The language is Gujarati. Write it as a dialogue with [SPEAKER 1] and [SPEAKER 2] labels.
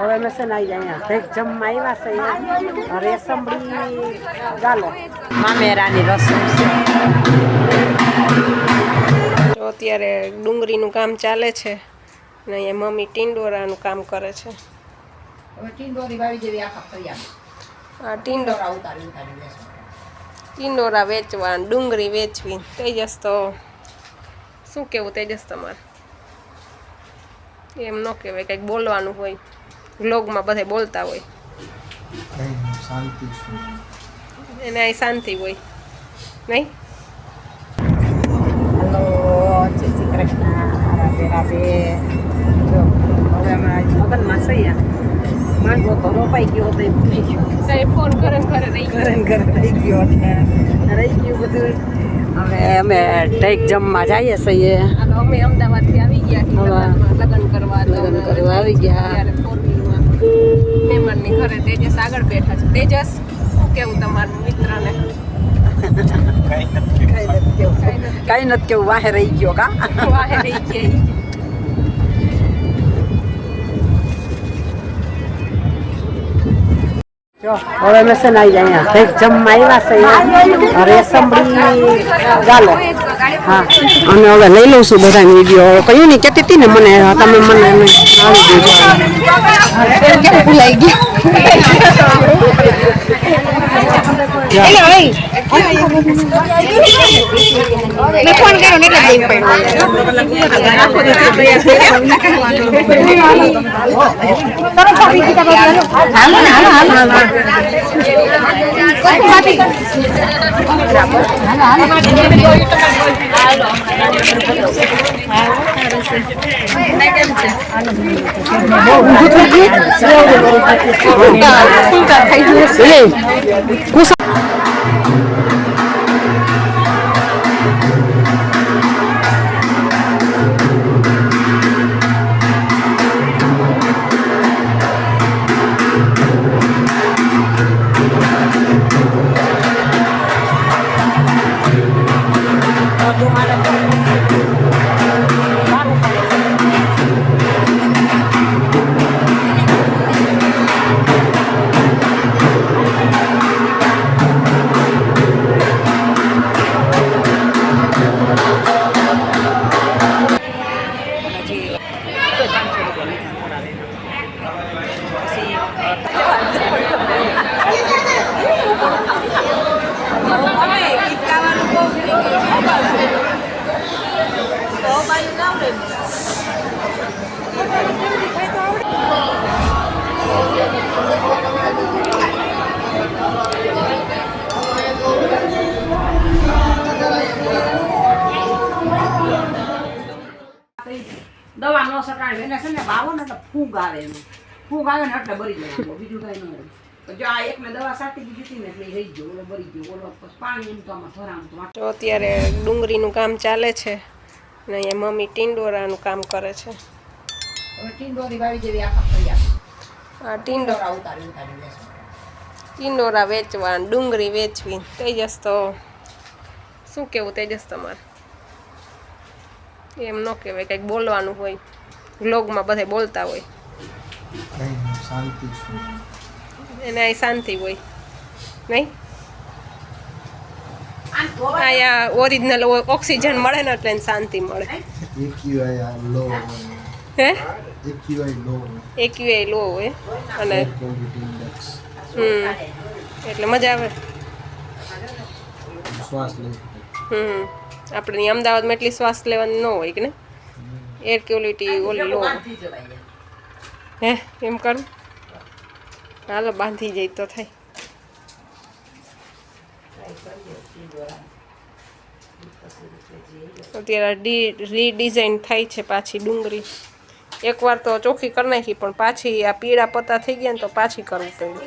[SPEAKER 1] હવે અમે છે ને જાય અહીંયા. જમવા આવ્યા છે રેસમડી ગાલો. મામેરાની રસમ છે.
[SPEAKER 2] તો અત્યારે ડુંગળીનું કામ ચાલે છે અને અહીંયા મમ્મી ટિંડોરાનું કામ કરે છે.
[SPEAKER 3] હવે ટીંડોરી ઉતારી ઉતારી
[SPEAKER 2] ટિંડોરા વેચવા ડુંગળી વેચવી. તેજસ તો શું કેવું તેજસ તમારે? એમ ન કહેવાય કંઈક બોલવાનું હોય. વ્લોગમાં બધે બોલતા હોય.
[SPEAKER 4] શાંતિ છે.
[SPEAKER 2] એને અહીં શાંતિ હોય. નહીં?
[SPEAKER 1] હલો જય શ્રી કૃષ્ણ. રાધે હવે અમે મગનમાં સૈયા. માંગો તો રોપાઈ ગયો તો ભૂલી ગયો.
[SPEAKER 2] સાહેબ ફોન કરે ઘરે રહી
[SPEAKER 1] ઘરે ઘરે રહી ગયો એટલે રહી ગયું બધું. હવે અમે ટેક જમવા જઈએ છીએ
[SPEAKER 2] અમે અમદાવાદથી આવી ગયા લગ્ન કરવા તો
[SPEAKER 1] લગ્ન કરવા આવી ગયા.
[SPEAKER 2] અત્યારે four wheelમાં મહેમાનની ઘરે તેજસ આગળ બેઠા છે. તેજસ શું કેવું તમારું મિત્રને?
[SPEAKER 1] કાંઈ નથી કેવું કાંઈ નથી કેવું વાહે રહી ગયો કા?
[SPEAKER 2] વાહે રહી ગયા. ઈ.
[SPEAKER 1] જો હવે અમે છે ને આવી જાય અહીંયા. ભેગ જમવા આવ્યા છે અહીંયા રેસમડી ગાલો હા. અને હવે લઈ લઉં છું બધા વીડિયો. કહ્યું નહીં કહેતી હતી ને મને તમે મને એને આવી ગયું કેમ ભૂલાઈ દવા ન સટાડે એને છે ને વાવો ને એટલે ફૂગ આવે એનું. ફૂગ આવે ને એટલે બરી જાય બીજું કઈ ન તો જો આ એકને દવા સાટી દીધી હતી ને એટલે એ રહી ગયો ઓલો બરી ગયો ઓલો પછી પાણી એમ તો આમાં ભરાણું તો
[SPEAKER 2] તો અત્યારે ડુંગળીનું કામ ચાલે છે અને અહીંયા મમ્મી ટિંડોરાનું કામ કરે છે.
[SPEAKER 3] હવે ટીંડોરી વાવી જેવી આખા ફરિયાદ
[SPEAKER 2] આ ટિંડો
[SPEAKER 3] ટીંડોરા ઉતારી ઉતારી બેસો
[SPEAKER 2] ટિંડોરા વેચવા ડુંગળી વેચવી તેજસ તો શું કેવું તેજસ તમારે? એમ ન કહેવાય કંઈક બોલવાનું હોય. વ્લોગમાં બધે બોલતા હોય.
[SPEAKER 4] શાંતિ છે.
[SPEAKER 2] એને અહીં શાંતિ હોય નહીં અહીંયા ઓરિજિનલ ઓક્સિજન મળે ને એટલે શાંતિ મળે હે
[SPEAKER 4] એક્યુઆઈ લો
[SPEAKER 2] હોય અને હમ એટલે મજા આવે
[SPEAKER 4] શ્વાસ લે
[SPEAKER 2] હમ આપણે અહીં અમદાવાદમાં એટલી શ્વાસ લેવાની ન હોય કે ને એર ક્વોલિટી ઓલી લો હે એમ કરું હાલો, બાંધી જાય તો થાય. અત્યારે રીડિઝાઇન થાય છે પાછી ડુંગળી. એકવાર તો ચોખ્ખી કરી નાખી, પણ પાછી આ પીળા પત્તા થઈ ગયા ને તો પાછી કરવું પડ્યું